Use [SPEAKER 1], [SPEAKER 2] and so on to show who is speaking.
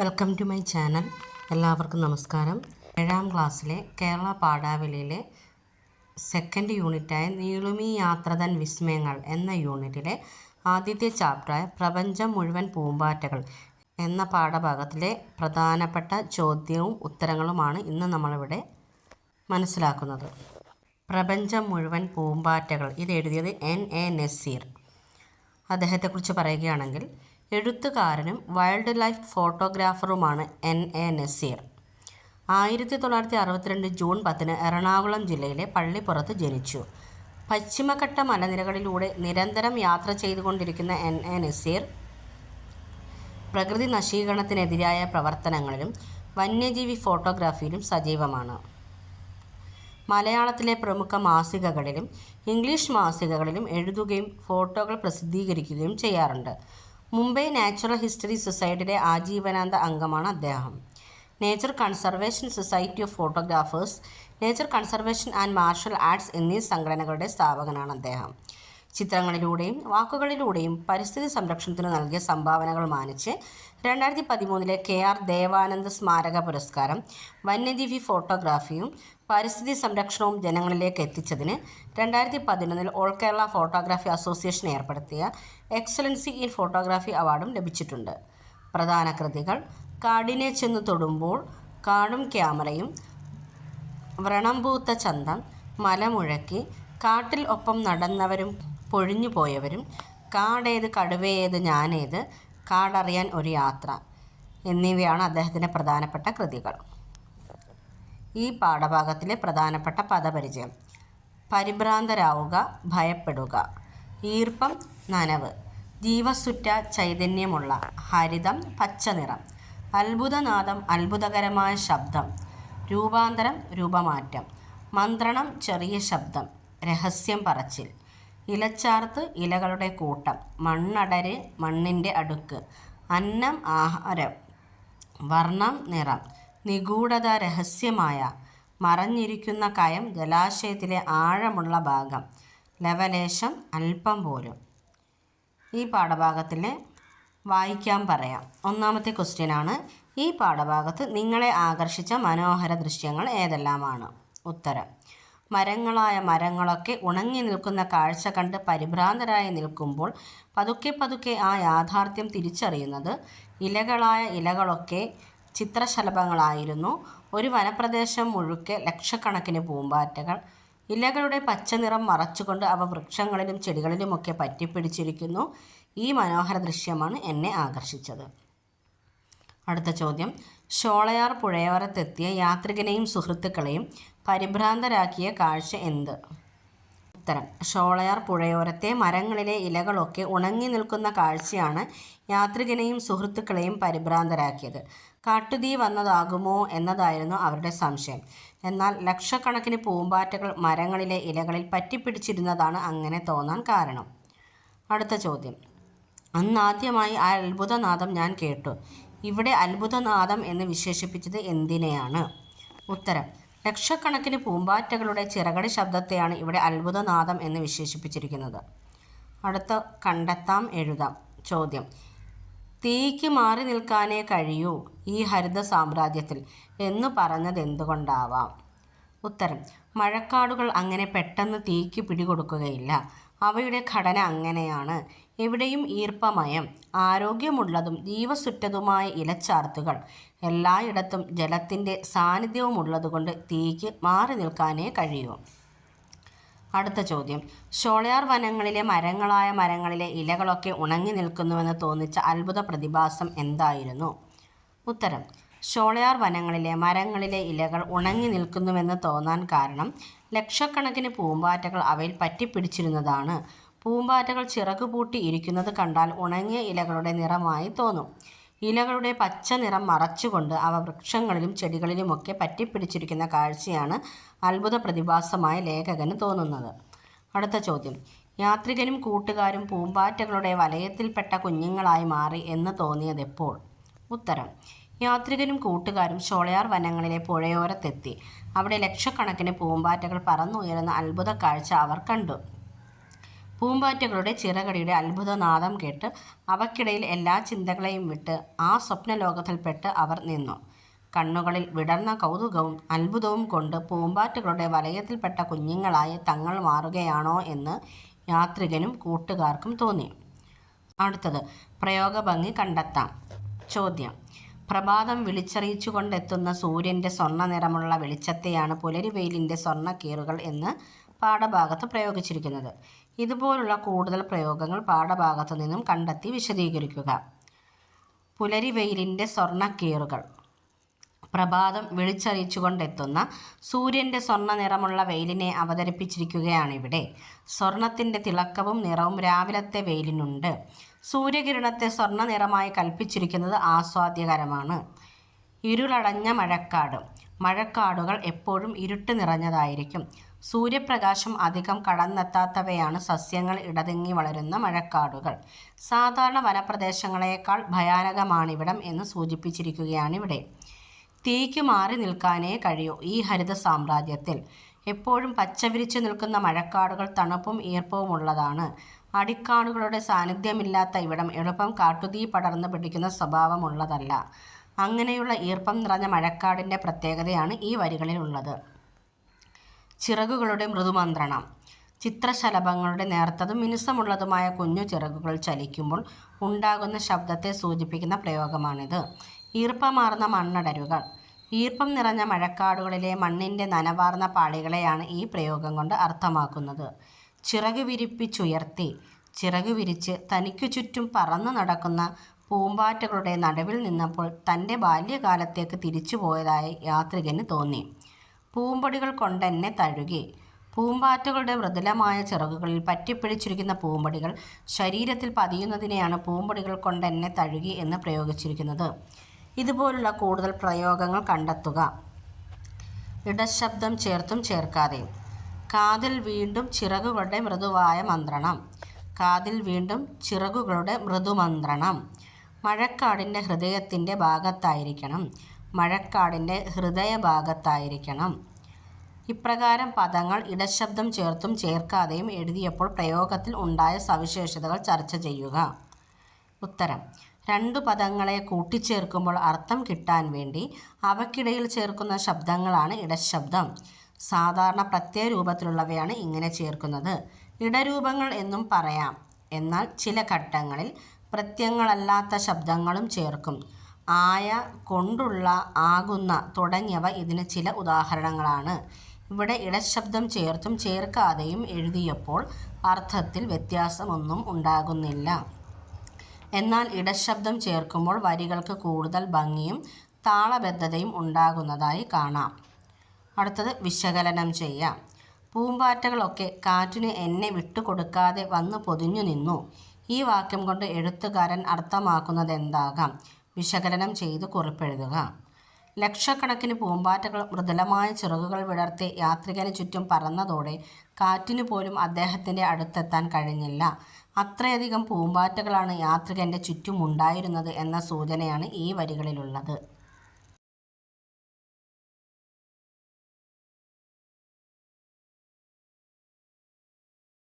[SPEAKER 1] Welcome to my channel. എല്ലാവർക്കും നമസ്കാരം. ഏഴാം ക്ലാസ്സിലെ കേരള പാഠാവലിയിലെ സെക്കൻഡ് യൂണിറ്റായ നീളുമി യാത്രതൻ വിസ്മയങ്ങൾ എന്ന യൂണിറ്റിലെ ആദ്യത്തെ ചാപ്റ്ററായ പ്രപഞ്ചം മുഴുവൻ പൂമ്പാറ്റകൾ എന്ന പാഠഭാഗത്തിലെ പ്രധാനപ്പെട്ട ചോദ്യവും ഉത്തരങ്ങളുമാണ് ഇന്ന് നമ്മളിവിടെ മനസ്സിലാക്കുന്നത്. പ്രപഞ്ചം മുഴുവൻ പൂമ്പാറ്റകൾ. ഇത് എഴുതിയത് എൻ. എ. നസീർ. അദ്ദേഹത്തെക്കുറിച്ച് പറയുകയാണെങ്കിൽ എഴുത്തുകാരനും വൈൽഡ് ലൈഫ് ഫോട്ടോഗ്രാഫറുമാണ് എൻ. എ. നസീർ. ആയിരത്തി തൊള്ളായിരത്തി അറുപത്തിരണ്ട് ജൂൺ പത്തിന് എറണാകുളം ജില്ലയിലെ പള്ളിപ്പുറത്ത് ജനിച്ചു. പശ്ചിമഘട്ട മലനിരകളിലൂടെ നിരന്തരം യാത്ര ചെയ്തുകൊണ്ടിരിക്കുന്ന എൻ. എ. നസീർ പ്രകൃതി നശീകരണത്തിനെതിരായ പ്രവർത്തനങ്ങളിലും വന്യജീവി ഫോട്ടോഗ്രാഫിയിലും സജീവമാണ്. മലയാളത്തിലെ പ്രമുഖ മാസികകളിലും ഇംഗ്ലീഷ് മാസികകളിലും എഴുതുകയും ഫോട്ടോകൾ പ്രസിദ്ധീകരിക്കുകയും ചെയ്യാറുണ്ട്. മുംബൈ നാച്ചുറൽ ഹിസ്റ്ററി സൊസൈറ്റിയുടെ ആജീവനാന്ത അംഗമാണ് അദ്ദേഹം. Nature conservation society of photographers nature conservation and martial arts എന്നീ സംഘടനകളുടെ സ്ഥാപകനാണ് അദ്ദേഹം. ചിത്രങ്ങളിലൂടെയും വാക്കുകളിലൂടെയും പരിസ്ഥിതി സംരക്ഷണത്തിന് നൽകിയ സംഭാവനകൾ മാനിച്ച് രണ്ടായിരത്തി പതിമൂന്നിലെ കെ ആർ ദേവാനന്ദ് സ്മാരക പുരസ്കാരം വന്യജീവി ഫോട്ടോഗ്രാഫിയും പരിസ്ഥിതി സംരക്ഷണവും ജനങ്ങളിലേക്ക് എത്തിച്ചതിന് രണ്ടായിരത്തി പതിനൊന്നിൽ ഓൾ കേരള ഫോട്ടോഗ്രാഫി അസോസിയേഷൻ ഏർപ്പെടുത്തിയ എക്സലൻസി ഇൻ ഫോട്ടോഗ്രാഫി അവാർഡും ലഭിച്ചിട്ടുണ്ട്. പ്രധാന കൃതികൾ കാടിനെ ചെന്ന് തൊടുമ്പോൾ കാടും ക്യാമറയും വ്രണംപൂത്ത ചന്തം മലമുഴക്കി കാട്ടിൽ ഒപ്പം നടന്നവരും പൊഴിഞ്ഞു പോയവരും കാടേത് കടുവയേത് ഞാനേത് കാടറിയാൻ ഒരു യാത്ര എന്നിവയാണ് അദ്ദേഹത്തിന്റെ പ്രധാനപ്പെട്ട കൃതികൾ. ഈ പാഠഭാഗത്തിലെ പ്രധാനപ്പെട്ട പദപരിചയം. പരിഭ്രാന്തരാവുക ഭയപ്പെടുക. ഈർപ്പം നനവ്. ജീവസുറ്റ ചൈതന്യമുള്ള. ഹരിതം പച്ച നിറം അത്ഭുതനാദം അത്ഭുതകരമായ ശബ്ദം. രൂപാന്തരം രൂപമാറ്റം. മന്ത്രണം ചെറിയ ശബ്ദം. രഹസ്യം പറച്ചിൽ. ഇലച്ചാർത്ത് ഇലകളുടെ കൂട്ടം. മണ്ണടര് മണ്ണിന്റെ അടുക്ക്. അന്നം ആഹാരം. വർണം നിറം. നിഗൂഢത രഹസ്യമായ മറഞ്ഞിരിക്കുന്ന കയം ജലാശയത്തിലെ ആഴമുള്ള ഭാഗം ലവലേശം അല്പം പോലും. ഈ പാഠഭാഗത്തിൽ വായിക്കാൻ പറയാം. ഒന്നാമത്തെ ക്വസ്റ്റ്യനാണ് ഈ പാഠഭാഗത്ത് നിങ്ങളെ ആകർഷിച്ച മനോഹര ദൃശ്യങ്ങൾ ഏതെല്ലാമാണ്? ഉത്തരം മരങ്ങളായ മരങ്ങളൊക്കെ ഉണങ്ങി നിൽക്കുന്ന കാഴ്ച കണ്ട് പരിഭ്രാന്തരായി നിൽക്കുമ്പോൾ പതുക്കെ പതുക്കെ ആ യാഥാർത്ഥ്യം തിരിച്ചറിയുന്നത് ഇലകളായ ഇലകളൊക്കെ ചിത്രശലഭങ്ങളായിരുന്നു. ഒരു വനപ്രദേശം മുഴുക്കെ ലക്ഷക്കണക്കിന് പൂമ്പാറ്റകൾ. ഇലകളുടെ പച്ചനിറം മറച്ചുകൊണ്ട് അവ വൃക്ഷങ്ങളിലും ചെടികളിലുമൊക്കെ പറ്റിപ്പിടിച്ചിരിക്കുന്നു. ഈ മനോഹര ദൃശ്യമാണ് എന്നെ ആകർഷിച്ചത്. അടുത്ത ചോദ്യം. ഷോളയാർ പുഴയോരത്തെത്തിയ യാത്രികനെയും സുഹൃത്തുക്കളെയും പരിഭ്രാന്തരാക്കിയ കാഴ്ച എന്ത്? ഉത്തരം. ഷോളയാർ പുഴയോരത്തെ മരങ്ങളിലെ ഇലകളൊക്കെ ഉണങ്ങി നിൽക്കുന്ന കാഴ്ചയാണ് യാത്രികനെയും സുഹൃത്തുക്കളെയും പരിഭ്രാന്തരാക്കിയത്. കാട്ടുതീ വന്നതാകുമോ എന്നതായിരുന്നു അവരുടെ സംശയം. എന്നാൽ ലക്ഷക്കണക്കിന് പൂമ്പാറ്റകൾ മരങ്ങളിലെ ഇലകളിൽ പറ്റിപ്പിടിച്ചിരുന്നതാണ് അങ്ങനെ തോന്നാൻ കാരണം. അടുത്ത ചോദ്യം. അന്നാദ്യമായി ആ അത്ഭുതനാദം ഞാൻ കേട്ടു. ഇവിടെ അത്ഭുതനാദം എന്ന് വിശേഷിപ്പിച്ചത് എന്തിനെയാണ്? ഉത്തരം. ലക്ഷക്കണക്കിന് പൂമ്പാറ്റകളുടെ ചിറകടി ശബ്ദത്തെയാണ് ഇവിടെ അത്ഭുതനാദം എന്ന് വിശേഷിപ്പിച്ചിരിക്കുന്നത്. അടുത്ത കണ്ടെത്താം എഴുതാം. ചോദ്യം. തീക്ക് മാറി നിൽക്കാനേ കഴിയൂ ഈ ഹരിത സാമ്രാജ്യത്തിൽ എന്ന് പറഞ്ഞത് എന്തുകൊണ്ടാവാം? ഉത്തരം. മഴക്കാടുകൾ അങ്ങനെ പെട്ടെന്ന് തീക്ക് പിടികൊടുക്കുകയില്ല. അവയുടെ ഘടന അങ്ങനെയാണ്. എവിടെയും ഈർപ്പമയം ആരോഗ്യമുള്ളതും ജീവസുറ്റതുമായ ഇലച്ചാർത്തുകൾ. എല്ലായിടത്തും ജലത്തിന്റെ സാന്നിധ്യവുമുള്ളതുകൊണ്ട് തീക്ക് മാറി നിൽക്കാനേ കഴിയൂ. അടുത്ത ചോദ്യം. ഷോളയാർ വനങ്ങളിലെ മരങ്ങളായ മരങ്ങളിലെ ഇലകളൊക്കെ ഉണങ്ങി നിൽക്കുന്നുവെന്ന് തോന്നിച്ച അത്ഭുത പ്രതിഭാസം എന്തായിരുന്നു? ഉത്തരം. ഷോളയാർ വനങ്ങളിലെ മരങ്ങളിലെ ഇലകൾ ഉണങ്ങി നിൽക്കുന്നുവെന്ന് തോന്നാൻ കാരണം ലക്ഷക്കണക്കിന് പൂമ്പാറ്റകൾ അവയിൽ പറ്റിപ്പിടിച്ചിരുന്നതാണ്. പൂമ്പാറ്റകൾ ചിറകുപൂട്ടി ഇരിക്കുന്നത് കണ്ടാൽ ഉണങ്ങിയ ഇലകളുടെ നിറമായി തോന്നും. ഇലകളുടെ പച്ച നിറം മറച്ചുകൊണ്ട് അവ വൃക്ഷങ്ങളിലും ചെടികളിലുമൊക്കെ പറ്റിപ്പിടിച്ചിരിക്കുന്ന കാഴ്ചയാണ് അത്ഭുത പ്രതിഭാസമായ ലേഖകന് തോന്നുന്നത്. അടുത്ത ചോദ്യം. യാത്രികനും കൂട്ടുകാരും പൂമ്പാറ്റകളുടെ വലയത്തിൽപ്പെട്ട കുഞ്ഞുങ്ങളായി മാറി എന്ന് തോന്നിയതെപ്പോൾ? ഉത്തരം. യാത്രികനും കൂട്ടുകാരും ഷോളയാർ വനങ്ങളിലെ പുഴയോരത്തെത്തി. അവിടെ ലക്ഷക്കണക്കിന് പൂമ്പാറ്റകൾ പറന്നുയരുന്ന അത്ഭുത കാഴ്ച അവർ കണ്ടു. പൂമ്പാറ്റകളുടെ ചിറകടിയുടെ അത്ഭുതനാദം കേട്ട് അവക്കിടയിൽ എല്ലാ ചിന്തകളെയും വിട്ട് ആ സ്വപ്നലോകത്തിൽപ്പെട്ട് അവർ നിന്നു. കണ്ണുകളിൽ വിടർന്ന കൗതുകവും അത്ഭുതവും കൊണ്ട് പൂമ്പാറ്റകളുടെ വലയത്തിൽപ്പെട്ട കുഞ്ഞുങ്ങളായി തങ്ങൾ മാറുകയാണോ എന്ന് യാത്രികനും കൂട്ടുകാർക്കും തോന്നി. അടുത്തത് പ്രയോഗഭംഗി കണ്ടെത്താം. ചോദ്യം പ്രഭാതം വിളിച്ചറിയിച്ചു കൊണ്ടെത്തുന്ന സൂര്യന്റെ സ്വർണ നിറമുള്ള വെളിച്ചത്തെയാണ് പുലരിവെയിലിന്റെ സ്വർണ കീറുകൾ എന്ന് പാഠഭാഗത്ത് പ്രയോഗിച്ചിരിക്കുന്നത്. ഇതുപോലുള്ള കൂടുതൽ പ്രയോഗങ്ങൾ പാഠഭാഗത്തു നിന്നും കണ്ടെത്തി വിശദീകരിക്കുക. പുലരിവെയിലിന്റെ സ്വർണക്കീറുകൾ പ്രഭാതം വിളിച്ചറിയിച്ചുകൊണ്ടെത്തുന്ന സൂര്യന്റെ സ്വർണ നിറമുള്ള വെയിലിനെ അവതരിപ്പിച്ചിരിക്കുകയാണിവിടെ. സ്വർണത്തിന്റെ തിളക്കവും നിറവും രാവിലത്തെ വെയിലിനുണ്ട്. സൂര്യകിരണത്തെ സ്വർണ നിറമായി കൽപ്പിച്ചിരിക്കുന്നത് ആസ്വാദ്യകരമാണ്. ഇരുളടഞ്ഞ മഴക്കാട്. മഴക്കാടുകൾ എപ്പോഴും ഇരുട്ട് നിറഞ്ഞതായിരിക്കും. സൂര്യപ്രകാശം അധികം കടന്നെത്താത്തവയാണ് സസ്യങ്ങൾ ഇടതിങ്ങി വളരുന്ന മഴക്കാടുകൾ. സാധാരണ വനപ്രദേശങ്ങളെക്കാൾ ഭയാനകമാണിവിടം എന്ന് സൂചിപ്പിച്ചിരിക്കുകയാണിവിടെ. തീക്ക് മാറി നിൽക്കാനേ കഴിയൂ ഈ ഹരിത സാമ്രാജ്യത്തിൽ. എപ്പോഴും പച്ചവിരിച്ചു നിൽക്കുന്ന മഴക്കാടുകൾ തണുപ്പും ഈർപ്പവും ഉള്ളതാണ്. അടിക്കാടുകളുടെ സാന്നിധ്യമില്ലാത്ത ഇവിടം എളുപ്പം കാട്ടുതീ പടർന്നു പിടിക്കുന്ന സ്വഭാവമുള്ളതല്ല അങ്ങനെയുള്ള ഈർപ്പം നിറഞ്ഞ മഴക്കാടിന്റെ പ്രത്യേകതയാണ് ഈ വരികളിലുള്ളത് ചിറകുകളുടെ മൃദുമന്ത്രണം. ചിത്രശലഭങ്ങളുടെ നേർത്തതും മിനുസമുള്ളതുമായ കുഞ്ഞു ചിറകുകൾ ചലിക്കുമ്പോൾ ഉണ്ടാകുന്ന ശബ്ദത്തെ സൂചിപ്പിക്കുന്ന പ്രയോഗമാണിത്. ഈർപ്പമാർന്ന മണ്ണടരുകൾ. ഈർപ്പം നിറഞ്ഞ മഴക്കാടുകളിലെ മണ്ണിന്റെ നനവാർന്ന പാളികളെയാണ് ഈ പ്രയോഗം കൊണ്ട് അർത്ഥമാക്കുന്നത്. ചിറക് വിരിപ്പിച്ചുയർത്തി ചിറക് വിരിച്ച് തനിക്കു ചുറ്റും പറന്നു നടക്കുന്ന പൂമ്പാറ്റകളുടെ നടുവിൽ നിന്നപ്പോൾ തന്റെ ബാല്യകാലത്തേക്ക് തിരിച്ചു പോയതായി യാത്രികന് തോന്നി. പൂമ്പൊടികൾ കൊണ്ടെന്നെ തഴുകി. പൂമ്പാറ്റകളുടെ മൃദുലമായ ചിറകുകളിൽ പറ്റിപ്പിടിച്ചിരിക്കുന്ന പൂമ്പൊടികൾ ശരീരത്തിൽ പതിയുന്നതിനെയാണ് പൂമ്പൊടികൾ കൊണ്ടെന്നെ തഴുകി എന്ന് പ്രയോഗിച്ചിരിക്കുന്നത്. ഇതുപോലുള്ള കൂടുതൽ പ്രയോഗങ്ങൾ കണ്ടെത്തുക. ഇടശബ്ദം ചേർത്തും ചേർക്കാതെയും കാതിൽ വീണ്ടും ചിറകുകളുടെ മൃദുവായ മന്ത്രണം. കാതിൽ വീണ്ടും ചിറകുകളുടെ മൃദുമന്ത്രണം. മഴക്കാടിന്റെ ഹൃദയത്തിന്റെ ഭാഗത്തായിരിക്കണം. മഴക്കാടിന്റെ ഹൃദയഭാഗത്തായിരിക്കണം ഇപ്രകാരം പദങ്ങൾ ഇടശബ്ദം ചേർത്തും ചേർക്കാതെയും എഴുതിയപ്പോൾ പ്രയോഗത്തിൽ ഉണ്ടായ സവിശേഷതകൾ ചർച്ച ചെയ്യുക. ഉത്തരം. രണ്ടു പദങ്ങളെ കൂട്ടിച്ചേർക്കുമ്പോൾ അർത്ഥം കിട്ടാൻ വേണ്ടി അവക്കിടയിൽ ചേർക്കുന്ന ശബ്ദങ്ങളാണ് ഇടശബ്ദം. സാധാരണ പ്രത്യയ രൂപത്തിലുള്ളവയാണ് ഇങ്ങനെ ചേർക്കുന്നത്. ഇടരൂപങ്ങൾ എന്നും പറയാം. എന്നാൽ ചില ഘട്ടങ്ങളിൽ പ്രത്യങ്ങളല്ലാത്ത ശബ്ദങ്ങളും ചേർക്കും. ആയ കൊണ്ടുള്ള ആകുന്ന തുടങ്ങിയവ ഇതിന് ചില ഉദാഹരണങ്ങളാണ്. ഇവിടെ ഇടശബ്ദം ചേർത്തും ചേർക്കാതെയും എഴുതിയപ്പോൾ അർത്ഥത്തിൽ വ്യത്യാസമൊന്നും ഉണ്ടാകുന്നില്ല. എന്നാൽ ഇടശബ്ദം ചേർക്കുമ്പോൾ വരികൾക്ക് കൂടുതൽ ഭംഗിയും താളബദ്ധതയും ഉണ്ടാകുന്നതായി കാണാം. അടുത്തത് വിശകലനം ചെയ്യാം. പൂമ്പാറ്റകളൊക്കെ കാറ്റിന് എന്നെ വിട്ടുകൊടുക്കാതെ വന്ന് പൊതിഞ്ഞു നിന്നു. ഈ വാക്യം കൊണ്ട് എഴുത്തുകാരൻ അർത്ഥമാക്കുന്നത് എന്താകാം വിശകലനം ചെയ്ത് കുറിപ്പെഴുതുക. ലക്ഷക്കണക്കിന് പൂമ്പാറ്റകൾ മൃദുലമായ ചിറകുകൾ വിടർത്തി യാത്രികന് ചുറ്റും പറന്നതോടെ കാറ്റിനു പോലും അദ്ദേഹത്തിന്റെ അടുത്തെത്താൻ കഴിഞ്ഞില്ല. അത്രയധികം പൂമ്പാറ്റകളാണ് യാത്രികന്റെ ചുറ്റുമുണ്ടായിരുന്നത് എന്ന സൂചനയാണ് ഈ വരികളിലുള്ളത്.